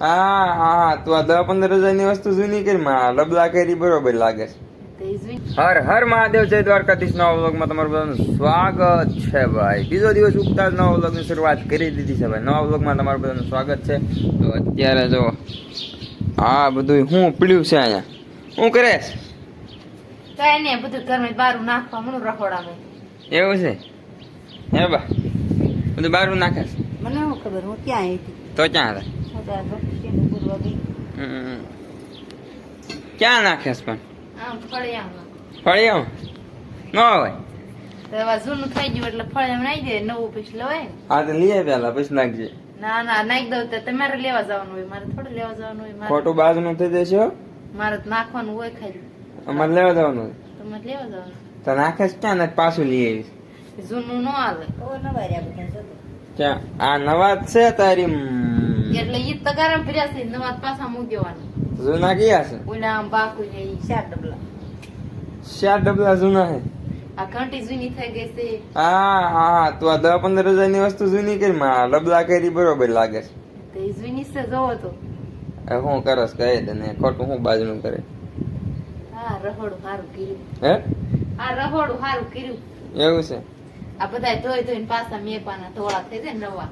હા હા તું આ દસ પંદર હજારની વસ્તુ જૂની કરી માં લબલા કરી બરોબર લાગે છે. હર હર મહાદેવ જય દ્વારકાધીશ. નવા વ્લોગમાં તમારું બધાનું સ્વાગત છે ભાઈ. બીજો દિવસ ઉગતા જ નવા વ્લોગની શરૂઆત કરી દીધી છે ભાઈ. નવા વ્લોગમાં તમારું બધાનું સ્વાગત છે. તો અત્યારે જો આ બધું હું પીડ્યું છે અહીંયા. શું કરે? કઈ નહીં બધું ઘરમાં બારું નાખવા મણું રખોડામાં એવું છે? હે બા. બધું બારું નાખે છે? મને શું ખબર? હું ક્યાં આવી હતી? તો ક્યાં હતા? હું. ક્યાં નાખે પણ? ફળિયામાં. ન હોય. જૂનું થઈ ગયું એટલે ફળિયામાં નાખી દે નવું પછી લવાય ને. આ તો લઈએ પેલા પછી નાખજે. ના ના નાખી દઉં તો તમારે લેવા જવાનું હોય મારે થોડું લેવા જવાનું હોય મારે. ખોટું બાજુનું થઈ જશે મારે તો નાખવાનું હોય ખાલી. અમારે લેવા જવાનું હોય. તમારે લેવા જવાનું. તો નાખે ક્યાં? ને પાછું લઈ આવીશ. જૂનું ન આવે. ક્યાં આ નવાજ છે તારી એટલે ઈ તો ગરમ છે નવા પાછા મૂકી દેવાના જૂના કયા છે? ઓલા આમ બાકુ છે ઈ ચાર ડબલા. ચાર ડબલા જૂના છે? આ ઘંટી જૂની થઈ ગઈ છે. હા હા તું આ દસ પંદર હજારની વસ્તુ જૂની કરી માં ડબલા કરી બરોબર લાગે છે. તો એ જૂની છે જોવો તો. હું કરસ કહે તને ને ખોટું હું બાજુનું કરે. હા રહોડું સારું કર્યું. હે? આ રહોડું સારું કર્યું. એવું છે? આ બધા ધોઈ ધોઈને પાછા મેકવાના ધોળા થઈ જાય ને નવા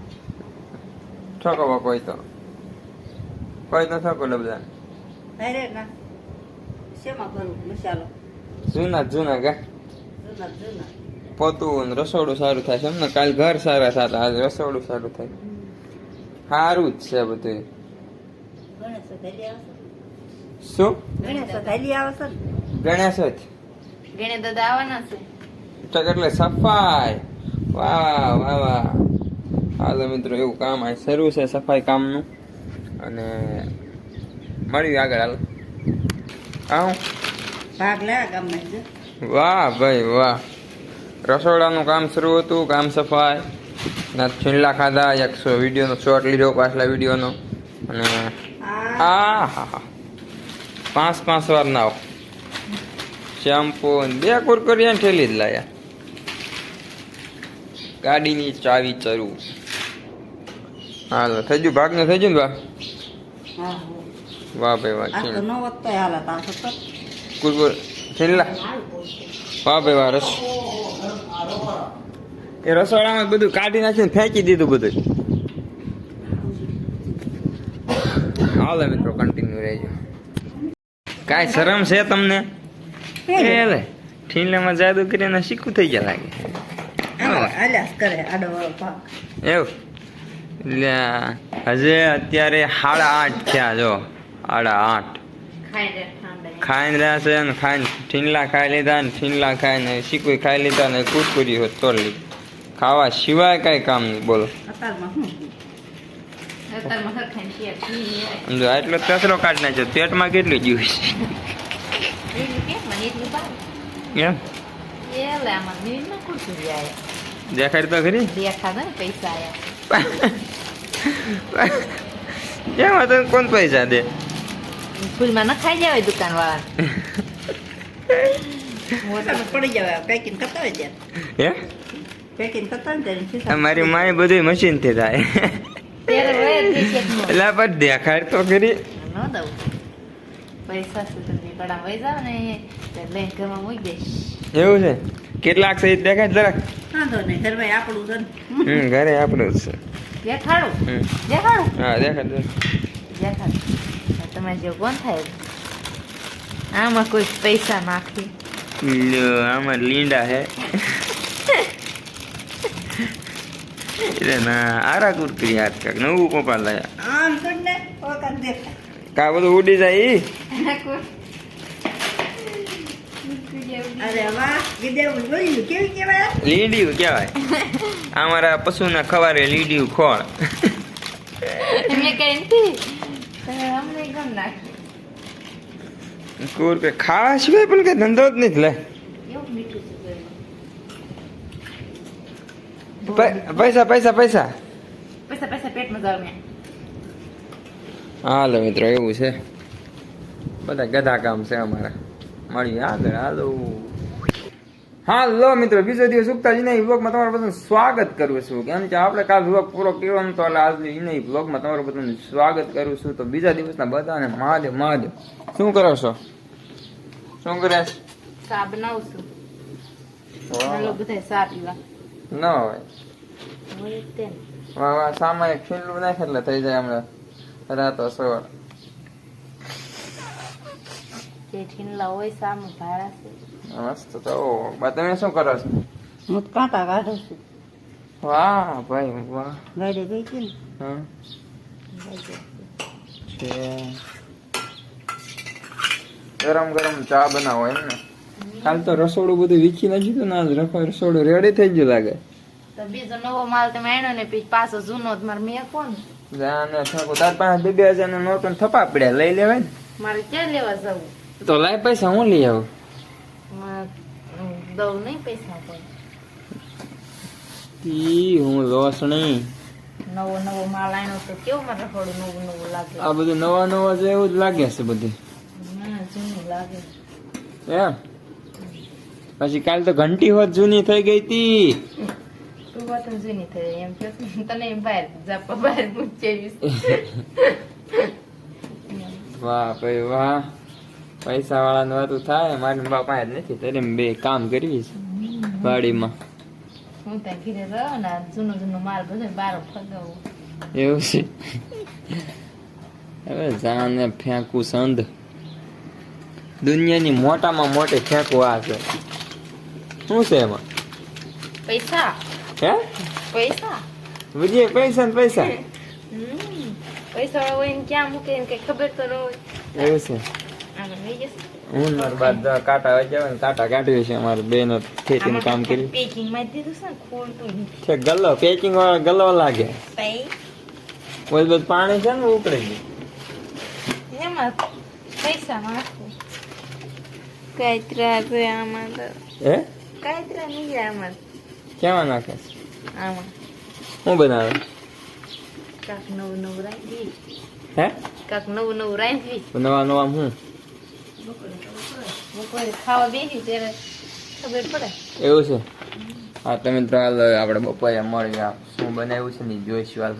ઠોકવા કોઈ તો. કોઈ તો ઠોકો બધા અરે ના. શેમાં ભરું મસાલો. જૂના જૂના કે? જૂના જૂના. પોતું રસોડું સારું થાય છે. એમ ને કાલ ઘર સારા સારા આજે રસોડું સારું થાય. સારું જ છે બધું ગણેશ શું? ગણેશ ગણેશ જ. ગણેશ દાદા આવવાના છે? ટક એટલે સફાઈ. વાહ વાહ વાહ. હાલો મિત્રો એવું કામ આ શરૂ છે સફાઈ કામનું. અને મળ્યું આગળ હાલ. આવું? ભાગ લેવા ગામમાં વાહ ભાઈ વાહ. રસોડાનું કામ શરૂ હતું કામ સફાઈ. ના છીંડલા ખાધા એક વિડીયોનો શોર્ટ લીધો પાછલા વિડીયોનો. અને આ આ હા. હા પાંચ પાંચ વાર નાવ શેમ્પુ બે કુરકુરિયા ઠેલી જ લાયા. ગાડીની ચાવી ચરુ. હાલો થઈ ગયું? ભાગને થઈ ગયું ને બા? વાહ ભાઈ વાહ ન કુરકુર છીંડલા વાહ ભાઈ વાહ રસ. એ રસોડામાં બધું કાઢી નાખીને ફેંકી દીધું બધું. હાલો મિત્રો કન્ટિન્યુ રહેજો. કાંઈ શરમ છે તમને? એ લે ઠીલામાં જાદુ કરીને શીખું થઈ ગયા લાગે. એવું? હજે અત્યારે સાડા આઠ થયા જો. સાડા આઠ. ખાઈ ખાઈને રહ્યા છે ને ખાઈને ઠીનલા ખાઈ લીધા ને ઠીનલા ખાઈને શીકવી ખાઈ લીધા ને કુરકુરી હોત તોડ ખાવા સિવાય કાંઈ કામ નહીં બોલો. સમજો એટલો કચરો કાઢી નાખ્યો પેટમાં કેટલું જીવ છે? એમ? દેખાડ તો ખરી. દેખાતા ને પૈસા આયા એમાં તો કોણ પૈસા દે? ફૂલમાં ન ખાઈ જાય દુકાન વાળા પડી પેકિંગ કરતા હોય હે? પેકિંગ કરતા હોય ને ત્યારે ખિસ્સા? અમારી માએ થાય. એટલે પણ દેખાડ તો ખરી. ન દઉં. પૈસા સુધી જાવ ને લઈને ઘરમાં મૂકી દઈશ. એવું છે? કેટલાક સહિત દેખાય જરાક. વાંધો નહીં ઘરમાં આપણું છે હમ ઘરે આપણું જ છે. દેખાડું. દેખાડું. હા દેખાડ દેખાડ. તમે તમારે કોણ થાય? આમાં કોઈ પૈસા નાખી. આમાં લીંડા હે. એટલે ના આરા કુરકરી હાથ કાક નવું કોપા લાયા. આમ કર ને કા બધું ઉડી જાય ઈ અરે વાહ વિદ્યા જોયું કેવી કહેવાય લીંડિયું કહેવાય. અમારા પશુના ખવારે લીડિયું ખોળ. કુર કે ખાવા સિવાય પણ કઈ ધંધો જ નથી લે. પૈસા પૈસા પૈસા. પૈસા પૈસા પેટમાં જાવ હાલો મિત્રો એવું છે. બધા ગધા કામ છે અમારા. મળીએ આગળ હાલો. હાલો મિત્રો બીજો દિવસ ઉગતા જઈને વ્લોગમાં તમારું બધું સ્વાગત કરું છું. કેમ કે આપણે કાલ વ્લોગ પૂરો કર્યો તો એટલે આજે એને વ્લોગમાં તમારું બધું સ્વાગત કરું છું. તો બીજા દિવસના બધાને મહાદેવ મહાદેવ. શું કરો છો? શું કરે? ચા બનાવું છું ન હોય. એક ખીલ્લું નાખે એટલે થઈ જાય હમણાં. રાતો સવાર. જે હોય સામે ભાડા છે. મસ્ત તો. બા તમે શું કરો છો? હું તો કાંટા કાઢું છું. વાહ ભાઈ વાહ. ગાડી ગઈ હતી ને? હા ગરમ ગરમ ચા બનાવો એમ ને. કાલ તો રસોડું બધું વીખી નાખ્યું હતું ને આજ રખો- રસોડું રેડી થઈ ગયું લાગે. તો બીજો નવો માલ તમે આણ્યો ને પછી પાછો જૂનો જ મારે મેં કોણ જાને થાકો તાર પાસે બે બે હજાર નો નોટ થપા પડ્યા લઈ લેવાય ને. મારે ક્યાં લેવા જવું? તો લાય પૈસા હું લઈ આવું? દઉં નહીં પૈસા ઈ હું લોસ નહીં. નવો નવો માલ આવ્યો તો કેવું મારે થોડું નવું નવું લાગે? આ બધું નવા નવા છે એવું જ લાગે છે બધું. ના જૂનું લાગે. એમ? પછી કાલ તો ઘંટી હોત જૂની થઈ ગઈ તી. તું વાત જૂની થઈ એમ કે તને બહાર જાપા બહાર મૂકેવીશ વાહ ભાઈ વાહ. પૈસા વાળા હતું થાય મારી બાપા જ નથી ત્યારે બે કામ કરવી છે વાડીમાં. હું ત્યાં ઘીરે રહ્યો ને જૂનો જૂનો માલ બધો બારો ફગાવો. એવું છે. હવે જાને ફેંકું સંધ દુનિયાની મોટામાં મોટી ફેંકું આ છે. શું છે એમાં? પૈસા. હે? પૈસા. બધી પૈસા ને પૈસા. પૈસા વાળા હોય ને ક્યાં મૂકે એમ કઈ ખબર તો ન હોય. એવું છે. મારા બાદ કાંટા વાગ્યા ને કાંટા કાઢ્યું છે. અમારે બેન ખેતીનું કામ કર્યું. પેકિંગમાં દીધું છે ખોલતું નથી છે ગલ્લો પેકિંગ વાળો ગલ્લો લાગે. ઓલ બધું પાણી છે ને ઉકળી ગયું એમાં પૈસા નાખું. કાયત્રા છે આમાં તો. હે? કાયત્રા નહીં આમાં. કેમાં નાખે? આમાં. હું બનાવે? કાક નવું નવું રાંધવી હે? કાક નવું નવું રાંધવી નવા નવા હું? એવું છે? હા તમે મિત્રો હાલ આપણે બપોરે મળી ગયા શું બનાવ્યું છે ને જોઈશું હાલ.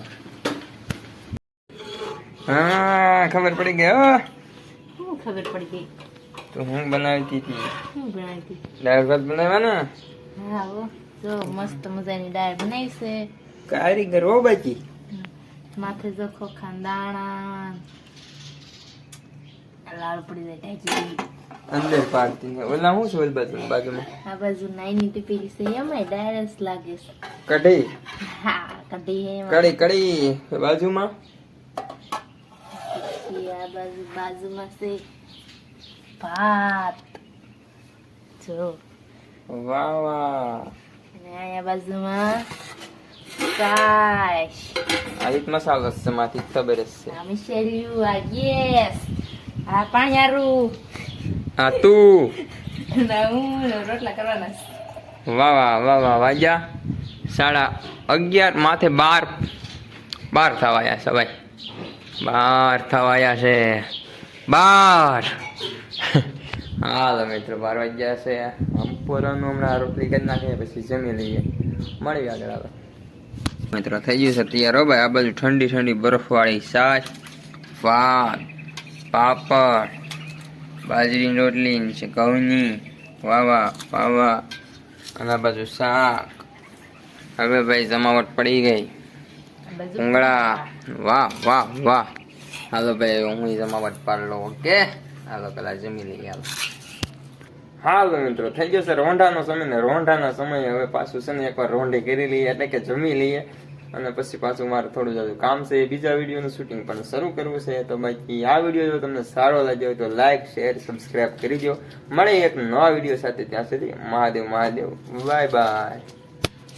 હા ખબર પડી ગઈ હો. શું ખબર પડી ગઈ? તો હું બનાવી હતી? શું બનાવી દાળ ભાત બનાવ્યા હા જો મસ્ત મજાની દાળ બનાવી છે. કારીગર હો બાકી. માથે જો ખાંદાણા દાણા લાલ પડી જાય ઢાંકી અંદર પાડતી ઓલા હું બાજુ બાજુમાં? આ બાજુ નાઈની પેલી છે એમાંય ડાયરસ લાગે છે. કઢી? હા કઢી એમાં. કઢી કઢી. બાજુમાં? આ બાજુ બાજુમાં છે ભાત. જો. વાહ વાહ. અને અહીંયા બાજુમાં છાશ આ રીત મસાલો છે માંથી ખબર જ છે. આ મિશેલ્યું આ ગેસ આ પાણીયારું આ તું રોટલા કરવાના. વાહ વાહ વાહ વાહ વાગ્યા સાડા અગિયાર માથે બાર બાર થવાયા છે ભાઈ બાર થવાયા છે બાર હાલો મિત્રો બાર વાગ્યા છે અંપોરાનું હમણાં રોટલી કરી નાખીએ પછી જમી લઈએ મળી આગળ આવે મિત્રો થઈ ગયું છે તૈયાર હો ભાઈ આ બાજુ ઠંડી ઠંડી બરફવાળી સાચ ભાત પાપડ, બાજરીની રોટલી છે ઘઉંની, વાવા, પાવા, અને બાજુ શાક. હવે ભાઈ જમાવટ પડી ગઈ. ઉંગળા. વાહ વાહ વાહ. હાલો ભાઈ હું જમાવટ પાડ લઉં, ઓકે? હાલો, પેલા જમી લઈએ, હાલો. હાલો મિત્રો, થઈ ગયો છે રોંઢાનો સમય ને રોંઢાના સમય હવે પાછું છે ને એકવાર રોંઢી કરી લઈએ, એટલે કે જમી લઈએ. અને પછી પાછું મારે થોડું જાજુ કામ છે એ બીજા વિડીયોનું શૂટિંગ પણ શરૂ કરવું છે. તો બાકી આ વીડિયો જો તમને સારો લાગ્યો હોય તો લાઇક શેર સબસ્ક્રાઈબ કરી દો મળે એક નવા વીડિયો સાથે ત્યાં સુધી. મહાદેવ મહાદેવ. Bye bye